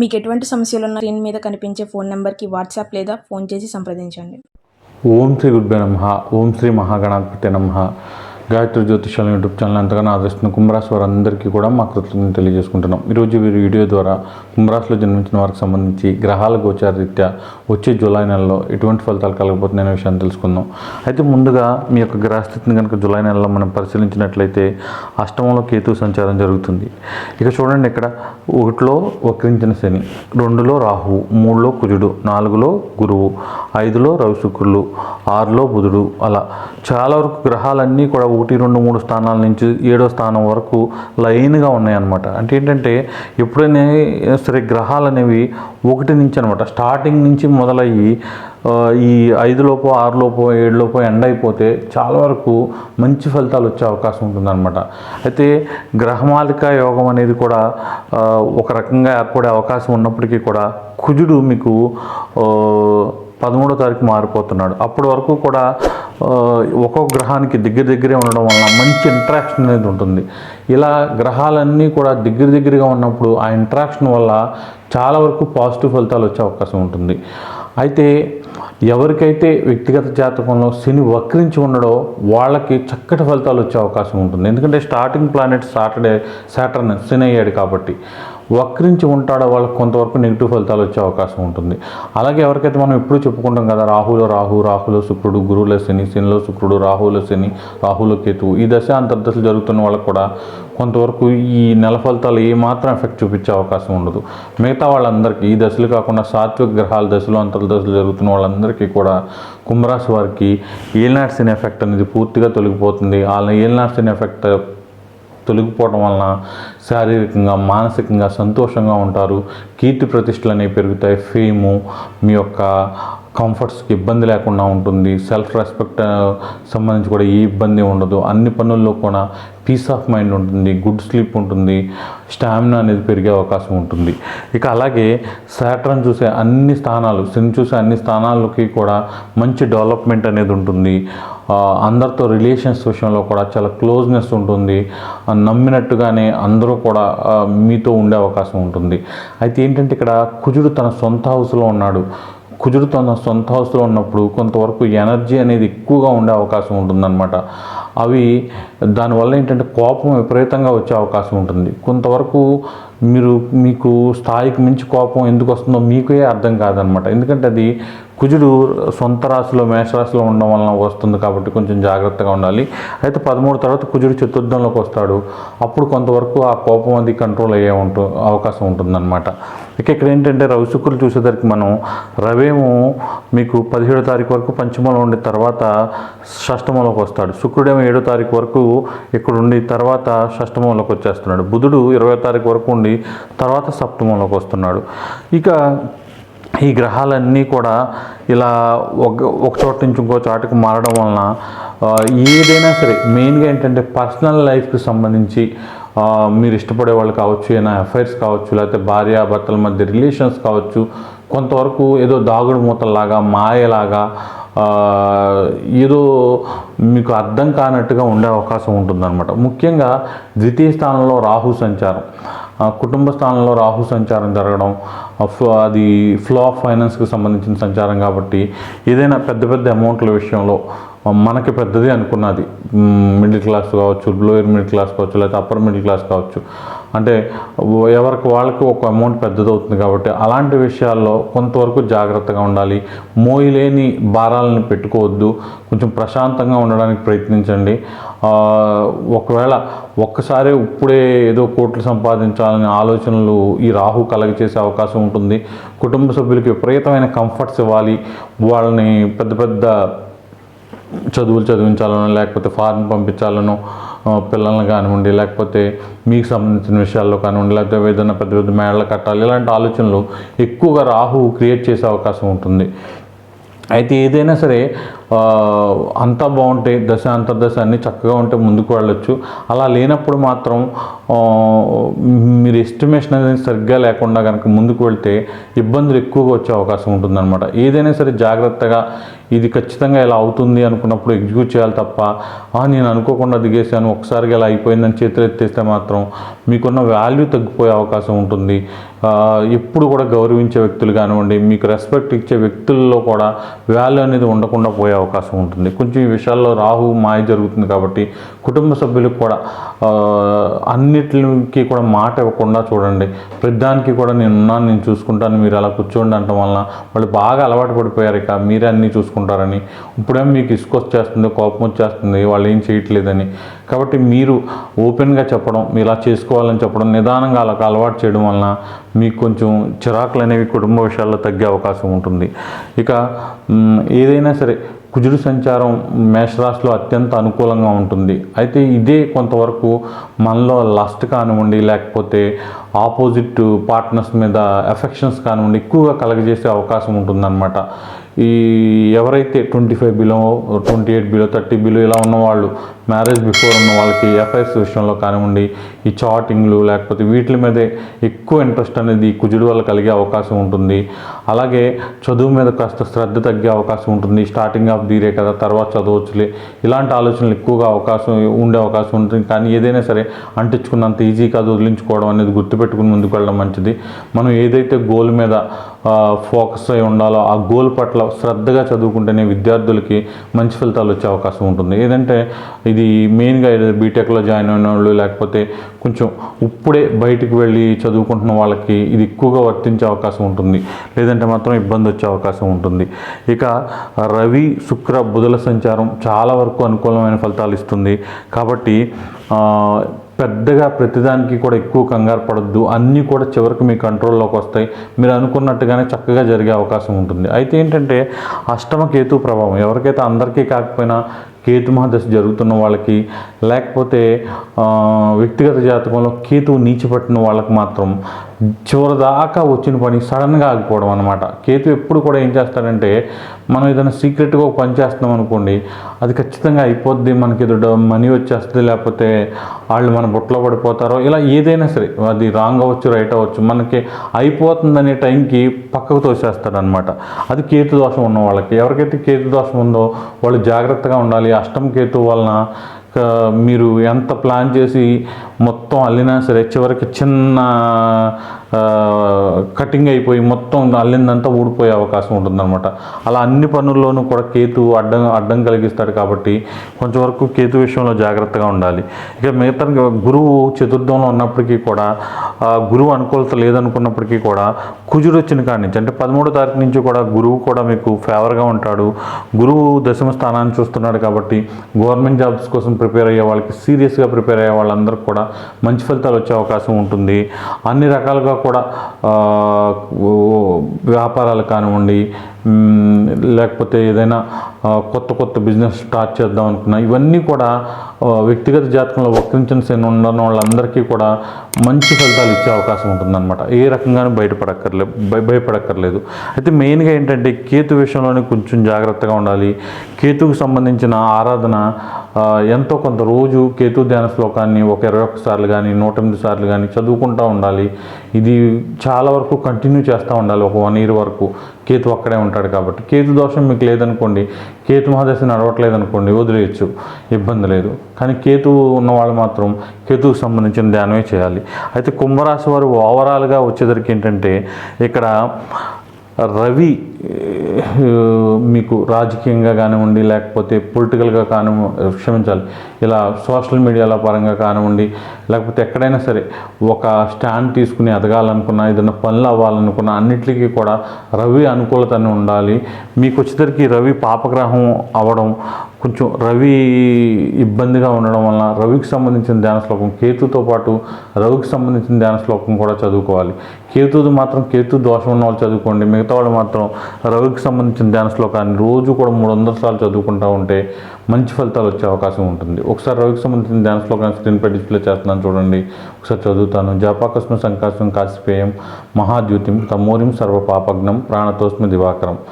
మీకు ఎటువంటి సమస్యలు ఉన్న స్క్రీన్ మీద కనిపించే ఫోన్ నెంబర్కి వాట్సాప్ లేదా ఫోన్ చేసి సంప్రదించండి. ఓం శ్రీ గురుభ్యో నమ. ఓం శ్రీ మహాగణాధిపతి నమ. గాయత్రి జ్యోతిషాల యూట్యూబ్ ఛానల్ అంతగానో ఆదరిస్తున్న కుంభరాశి వారందరికీ కూడా మా కృతజ్ఞతలు తెలియజేసుకుంటున్నాం. ఈరోజు వీరి వీడియో ద్వారా కుంభరాశిలో జన్మించిన వారికి సంబంధించి గ్రహాల గోచార రీత్యా వచ్చే జూలై నెలలో ఎటువంటి ఫలితాలు కలగబోతున్నాయనే విషయాన్ని తెలుసుకుందాం. అయితే ముందుగా మీ యొక్క గ్రహస్థితిని కనుక జూలై నెలలో మనం పరిశీలించినట్లయితే అష్టమంలో కేతు సంచారం జరుగుతుంది. ఇక చూడండి ఇక్కడ ఒకటిలో వక్రించిన శని రెండులో రాహువు మూడులో కుజుడు నాలుగులో గురువు ఐదులో రవి శుక్రులు ఆరులో బుధుడు అలా చాలా వరకు గ్రహాలన్నీ కూడా ఒకటి రెండు మూడు స్థానాల నుంచి ఏడో స్థానం వరకు లైన్గా ఉన్నాయన్నమాట. అంటే ఏంటంటే ఎప్పుడైనా సరే గ్రహాలు అనేవి ఒకటి నుంచి అనమాట స్టార్టింగ్ నుంచి మొదలయ్యి ఈ ఐదులోపో ఆరులోపో ఏడులోపో ఎండ్ అయిపోతే చాలా వరకు మంచి ఫలితాలు వచ్చే అవకాశం ఉంటుందన్నమాట. అయితే గ్రహమాలిక యోగం అనేది కూడా ఒక రకంగా ఏర్పడే అవకాశం ఉన్నప్పటికీ కూడా కుజుడు మీకు పదమూడో తారీఖు మారిపోతున్నాడు. అప్పటి వరకు కూడా ఒక్కొక్క గ్రహానికి దగ్గర దగ్గరే ఉండడం వలన మంచి ఇంట్రాక్షన్ అనేది ఉంటుంది. ఇలా గ్రహాలన్నీ కూడా దగ్గర దగ్గరగా ఉన్నప్పుడు ఆ ఇంట్రాక్షన్ వల్ల చాలా వరకు పాజిటివ్ ఫలితాలు వచ్చే అవకాశం ఉంటుంది. అయితే ఎవరికైతే వ్యక్తిగత జాతకంలో శని వక్రించి ఉండడో వాళ్ళకి చక్కటి ఫలితాలు వచ్చే అవకాశం ఉంటుంది. ఎందుకంటే starting planet Saturday Saturn Shani అయ్యాడు కాబట్టి. వక్రించి ఉంటాడో వాళ్ళకి కొంతవరకు నెగిటివ్ ఫలితాలు వచ్చే అవకాశం ఉంటుంది. అలాగే ఎవరికైతే మనం ఎప్పుడు చెప్పుకుంటాం కదా రాహులో రాహు రాహులో శుక్రుడు గురువులో శని శనిలో శుక్రుడు రాహులో శని రాహులో కేతువు ఈ దశ అంతర్దశలు జరుగుతున్న వాళ్ళకి కూడా కొంతవరకు ఈ నెల ఫలితాలు ఏమాత్రం ఎఫెక్ట్ చూపించే అవకాశం ఉండదు. మిగతా వాళ్ళందరికీ ఈ దశలు కాకుండా సాత్విక గ్రహాల దశలు అంతర్దశలు జరుగుతున్న వాళ్ళందరికీ కూడా కుంభరాశి వారికి ఏలినాటి శని ఎఫెక్ట్ అనేది పూర్తిగా తొలగిపోతుంది. వాళ్ళ ఏలినాటి ఎఫెక్ట్ తొలగిపోవడం వలన శారీరకంగా మానసికంగా సంతోషంగా ఉంటారు. కీర్తి ప్రతిష్టలు అనేవి పెరుగుతాయి. ఫేము మీ యొక్క కంఫర్ట్స్కి ఇబ్బంది లేకుండా ఉంటుంది. సెల్ఫ్ రెస్పెక్ట్ సంబంధించి కూడా ఏ ఇబ్బంది ఉండదు. అన్ని పనుల్లో కూడా పీస్ ఆఫ్ మైండ్ ఉంటుంది గుడ్ స్లీప్ ఉంటుంది స్టామినా అనేది పెరిగే అవకాశం ఉంటుంది. ఇక అలాగే శాటర్న్ చూసే అన్ని స్థానాలు శని చూసే అన్ని స్థానాలకి కూడా మంచి డెవలప్మెంట్ అనేది ఉంటుంది. అందరితో రిలేషన్స్ విషయంలో కూడా చాలా క్లోజ్నెస్ ఉంటుంది. నమ్మినట్టుగానే అందరూ కూడా మీతో ఉండే అవకాశం ఉంటుంది. అయితే ఏంటంటే ఇక్కడ కుజుడు తన సొంత హౌస్లో ఉన్నాడు. కుజుడు తన సొంత హౌస్లో ఉన్నప్పుడు కొంతవరకు ఎనర్జీ అనేది ఎక్కువగా ఉండే అవకాశం ఉంటుందన్నమాట. అవి దానివల్ల ఏంటంటే కోపం విపరీతంగా వచ్చే అవకాశం ఉంటుంది. కొంతవరకు మీరు మీకు స్థాయికి మించి కోపం ఎందుకు వస్తుందో మీకే అర్థం కాదనమాట ఎందుకంటే అది కుజుడు సొంత రాశిలో మేషరాశిలో ఉండడం వలన వస్తుంది కాబట్టి కొంచెం జాగ్రత్తగా ఉండాలి. అయితే పదమూడు తర్వాత కుజుడు చతుర్థంలోకి వస్తాడు. అప్పుడు కొంతవరకు ఆ కోపం అది కంట్రోల్ అయ్యే ఉంటు అవకాశం ఉంటుందన్నమాట. ఇక ఇక్కడ ఏంటంటే రవి శుక్రులు చూసేసరికి మనం రవేమో మీకు పదిహేడో తారీఖు వరకు పంచమంలో ఉండి తర్వాత షష్టమంలోకి వస్తాడు. శుక్రుడేమో ఏడో తారీఖు వరకు ఇక్కడ ఉండి తర్వాత షష్టమంలోకి వచ్చేస్తున్నాడు. బుధుడు ఇరవై తారీఖు వరకు ఉండి తర్వాత సప్తమంలోకి వస్తున్నాడు. ఇక ఈ గ్రహాలన్నీ కూడా ఇలా ఒక ఒక చోట నుంచి ఇంకో చోటకి మారడం వలన ఏదైనా సరే మెయిన్గా ఏంటంటే పర్సనల్ లైఫ్కి సంబంధించి మీరు ఇష్టపడే వాళ్ళు కావచ్చు ఏదైనా అఫైర్స్ కావచ్చు లేకపోతే భార్య భర్తల మధ్య రిలేషన్స్ కావచ్చు కొంతవరకు ఏదో దాగుడు మూతలాగా మాయలాగా ఏదో మీకు అర్థం కానట్టుగా ఉండే అవకాశం ఉంటుందన్నమాట. ముఖ్యంగా ద్వితీయ స్థానంలో రాహు సంచారం కుటుంబ స్థానంలో రాహు సంచారం జరగడం అది ఫ్లో ఆఫ్ ఫైనాన్స్కి సంబంధించిన సంచారం కాబట్టి ఏదైనా పెద్ద పెద్ద అమౌంట్ల విషయంలో మనకి పెద్దది అనుకున్నది. మిడిల్ క్లాస్ కావచ్చు లోయర్ మిడిల్ క్లాస్ కావచ్చు లేకపోతే అప్పర్ మిడిల్ క్లాస్ కావచ్చు. అంటే ఎవరికి వాళ్ళకి ఒక అమౌంట్ పెద్దది అవుతుంది కాబట్టి అలాంటి విషయాల్లో కొంతవరకు జాగ్రత్తగా ఉండాలి. మోయలేని భారాలను పెట్టుకోవద్దు. కొంచెం ప్రశాంతంగా ఉండడానికి ప్రయత్నించండి. ఒకవేళ ఒక్కసారి ఇప్పుడే ఏదో కోట్లు సంపాదించాలనే ఆలోచనలు ఈ రాహు కలగ చేసే అవకాశం ఉంటుంది. కుటుంబ సభ్యులకి విపరీతమైన కంఫర్ట్స్ ఇవ్వాలి. వాళ్ళని పెద్ద పెద్ద చదువులు చదివించాలనో లేకపోతే ఫారెన్ పంపించాలనో పిల్లల్ని కానివ్వండి లేకపోతే మీకు సంబంధించిన విషయాల్లో కానివ్వండి లేకపోతే ఏదైనా పెద్ద పెద్ద మేడలు కట్టాలి ఇలాంటి ఆలోచనలు ఎక్కువగా రాహు క్రియేట్ చేసే అవకాశం ఉంటుంది. అయితే ఏదైనా సరే అంతా బాగుంటే దశ అంతర్దశ అన్నీ చక్కగా ఉంటే ముందుకు వెళ్ళొచ్చు. అలా లేనప్పుడు మాత్రం మీరు ఎస్టిమేషన్ అనేది సరిగ్గా లేకుండా కనుక ముందుకు వెళ్తే ఇబ్బందులు ఎక్కువగా వచ్చే అవకాశం ఉంటుందన్నమాట. ఏదైనా సరే జాగ్రత్తగా ఇది ఖచ్చితంగా ఇలా అవుతుంది అనుకున్నప్పుడు ఎగ్జిక్యూట్ చేయాలి తప్ప నేను అనుకోకుండా దిగేశాను ఒకసారిగా ఇలా అయిపోయిందని చేతులు ఎత్తేస్తే మాత్రం మీకున్న వాల్యూ తగ్గిపోయే అవకాశం ఉంటుంది. ఎప్పుడు కూడా గౌరవించే వ్యక్తులు కానివ్వండి మీకు రెస్పెక్ట్ ఇచ్చే వ్యక్తుల్లో కూడా వాల్యూ అనేది ఉండకుండా పోయే అవకాశం ఉంటుంది. కొంచెం ఈ విషయాల్లో రాహు మాయ జరుగుతుంది కాబట్టి కుటుంబ సభ్యులకు కూడా అన్నిటికి కూడా మాట ఇవ్వకుండా చూడండి. ప్రతిదానికి కూడా నేను ఉన్నాను నేను చూసుకుంటాను మీరు అలా కూర్చోండి అంటం వలన వాళ్ళు బాగా అలవాటు పడిపోయారు ఇక మీరే అన్నీ చూసుకుంటారని. ఇప్పుడేం మీకు ఇసుక వచ్చేస్తుంది కోపం వచ్చేస్తుంది వాళ్ళు ఏం చేయట్లేదని. కాబట్టి మీరు ఓపెన్గా చెప్పడం మీరు ఇలా చేసుకోవాలని చెప్పడం నిదానంగా అలా అలవాటు చేయడం వలన మీకు కొంచెం చిరాకులు అనేవి కుటుంబ విషయాల్లో తగ్గే అవకాశం ఉంటుంది. ఇక ఏదైనా సరే కుజుడు సంచారం మేషరాశిలో అత్యంత అనుకూలంగా ఉంటుంది. అయితే ఇదే కొంతవరకు మనలో లస్ట్ కానివ్వండి లేకపోతే ఆపోజిట్ పార్ట్నర్స్ మీద ఎఫెక్షన్స్ కానివ్వండి ఎక్కువగా కలగజేసే అవకాశం ఉంటుందన్నమాట. ఈ ఎవరైతే twenty five below twenty eight below thirty below ఇలా ఉన్నవాళ్ళు మ్యారేజ్ బిఫోర్ ఉన్న వాళ్ళకి ఎఫ్ఐఎస్ విషయంలో కానివ్వండి ఈ చాటింగ్లు లేకపోతే వీటి మీదే ఎక్కువ ఇంట్రెస్ట్ అనేది కుజుడు వల్ల కలిగే అవకాశం ఉంటుంది. అలాగే చదువు మీద కాస్త శ్రద్ధ తగ్గే అవకాశం ఉంటుంది. స్టార్టింగ్ ఆఫ్ ది కదా తర్వాత చదవచ్చులే. ఇలాంటి ఆలోచనలు ఎక్కువగా అవకాశం ఉండే అవకాశం ఉంటుంది. కానీ ఏదైనా సరే అంటించుకున్నంత ఈజీ కాదు వదిలించుకోవడం అనేది గుర్తుపెట్టుకుని ముందుకు వెళ్ళడం మంచిది. మనం ఏదైతే గోల్ మీద ఫోకస్ అయి ఉండాలో ఆ గోల్ పట్ల శ్రద్ధగా చదువుకుంటేనే విద్యార్థులకి మంచి ఫలితాలు వచ్చే అవకాశం ఉంటుంది. ఏదంటే ఇది మెయిన్గా బీటెక్లో జాయిన్ అయిన వాళ్ళు లేకపోతే కొంచెం ఇప్పుడే బయటికి వెళ్ళి చదువుకుంటున్న వాళ్ళకి ఇది ఎక్కువగా వర్తించే అవకాశం ఉంటుంది. లేదంటే మాత్రం ఇబ్బంది వచ్చే అవకాశం ఉంటుంది. ఇక రవి శుక్ర బుధుల సంచారం చాలా వరకు అనుకూలమైన ఫలితాలు ఇస్తుంది. కాబట్టి పెద్దగా ప్రతిదానికి కూడా ఎక్కువ కంగారు పడద్దు. అన్నీ కూడా చివరికి మీ కంట్రోల్లోకి వస్తాయి. మీరు అనుకున్నట్టుగానే చక్కగా జరిగే అవకాశం ఉంటుంది. అయితే ఏంటంటే అష్టమ కేతు ప్రభావం. ఎవరికైతే అందరికీ కాకపోయినా కేతు మహాదశ జరుగుతున్న వాళ్ళకి లేకపోతే వ్యక్తిగత జాతకంలో కేతువు నీచిపట్టిన వాళ్ళకి మాత్రం చివరిదాకా వచ్చిన పని సడన్గా ఆగిపోవడం అనమాట కేతు ఎప్పుడు కూడా ఏం చేస్తాడంటే మనం ఏదైనా సీక్రెట్గా ఒక పని చేస్తున్నాం అనుకోండి అది ఖచ్చితంగా అయిపోద్ది మనకి ఏదో మనీ వచ్చేస్తుంది లేకపోతే వాళ్ళు మన బుట్టలో పడిపోతారో ఇలా ఏదైనా సరే అది రాంగ్ అవ్వచ్చు రైట్ అవ్వచ్చు మనకి అయిపోతుందనే టైంకి పక్కకు తోసేస్తాడనమాట అది కేతు దోషం ఉన్న వాళ్ళకి. ఎవరికైతే కేతు దోషం ఉందో వాళ్ళు జాగ్రత్తగా ఉండాలి అష్టం కేతు వలన మీరు ఎంత ప్లాన్ చేసి మొత్తం అల్లినా సరే చివరికి చిన్న కటింగ్ అయిపోయి మొత్తం అల్లిందంతా ఊడిపోయే అవకాశం ఉంటుందన్నమాట. అలా అన్ని పనుల్లోనూ కూడా కేతు అడ్డం అడ్డం కలిగిస్తాడు కాబట్టి కొంచెం వరకు కేతు విషయంలో జాగ్రత్తగా ఉండాలి. ఇక మిగతా గురువు చతుర్థంలో ఉన్నప్పటికీ కూడా గురువు అనుకూలత లేదనుకున్నప్పటికీ కూడా కుజుడు వచ్చిన కాడి నుంచి అంటే పదమూడో తారీఖు నుంచి కూడా గురువు కూడా మీకు ఫేవర్గా ఉంటాడు. గురువు దశమ స్థానాన్ని చూస్తున్నాడు కాబట్టి గవర్నమెంట్ జాబ్స్ కోసం ప్రిపేర్ అయ్యే వాళ్ళకి సీరియస్గా ప్రిపేర్ అయ్యే వాళ్ళందరికీ కూడా మంచి ఫలితాలు వచ్చే అవకాశం ఉంటుంది. అన్ని రకాలుగా కూడా వ్యాపారాలు కానివ్వండి లేకపోతే ఏదైనా కొత్త కొత్త బిజినెస్ స్టార్ట్ చేద్దాం అనుకున్నా. ఇవన్నీ కూడా వ్యక్తిగత జాతకంలో వక్రించిన శని ఉన్న వాళ్ళందరికీ కూడా మంచి ఫలితాలు ఇచ్చే అవకాశం ఉంటుందన్నమాట. ఏ రకంగానూ బయటపడక్కర్లేదు భయ భయపడక్కర్లేదు. అయితే మెయిన్గా ఏంటంటే కేతు విషయంలోనే కొంచెం జాగ్రత్తగా ఉండాలి. కేతుకు సంబంధించిన ఆరాధన ఎంతో కొంత రోజు కేతు ధ్యాన శ్లోకాన్ని ఒక ఇరవై ఒక్కసార్లు కానీ నూట ఎనిమిది సార్లు కానీ చదువుకుంటూ ఉండాలి. ఇది చాలా వరకు కంటిన్యూ చేస్తూ ఉండాలి ఒక వన్ ఇయర్ వరకు. కేతు అక్కడే ఉంటాడు కాబట్టి. కేతు దోషం మీకు లేదనుకోండి కేతు మహాదశ నడవట్లేదు అనుకోండి వదిలేయచ్చు. ఇబ్బంది లేదు. కానీ కేతు ఉన్నవాళ్ళు మాత్రం కేతుకు సంబంధించిన ధ్యానమే చేయాలి. అయితే కుంభరాశి వారు ఓవరాల్గా వచ్చేసరికి ఏంటంటే ఇక్కడ రవి మీకు రాజకీయంగా కానివ్వండి లేకపోతే పొలిటికల్గా కాని క్షమించాలి ఇలా సోషల్ మీడియాల పరంగా కానివ్వండి లేకపోతే ఎక్కడైనా సరే ఒక స్టాండ్ తీసుకుని ఎదగాలనుకున్నా ఏదైనా పనులు అవ్వాలనుకున్నా అన్నిటికీ కూడా రవి అనుకూలతనే ఉండాలి. మీకు వచ్చేసరికి రవి పాపగ్రహం అవ్వడం కొంచెం రవి ఇబ్బందిగా ఉండడం వలన రవికి సంబంధించిన ధ్యాన శ్లోకం కేతుతో పాటు రవికి సంబంధించిన ధ్యాన శ్లోకం కూడా చదువుకోవాలి. కేతుది మాత్రం కేతు దోషం ఉన్న వాళ్ళు చదువుకోండి. మిగతా వాళ్ళు మాత్రం రవికి సంబంధించిన ధ్యాన శ్లోకాన్ని రోజు కూడా మూడు వందల సార్లు చదువుకుంటూ ఉంటే మంచి ఫలితాలు వచ్చే అవకాశం ఉంటుంది. ఒకసారి రవికి సంబంధించిన ధ్యాన శ్లోకాన్ని స్క్రీన్పై డిస్ప్లే చేస్తున్నాను చూడండి. ఒకసారి చదువుతాను. జపాకస్మ సంకాశం కాశిపేయం మహాద్యుతిం తమోరిం సర్వపాపజ్ఞం ప్రాణతోస్మి దివాకరం.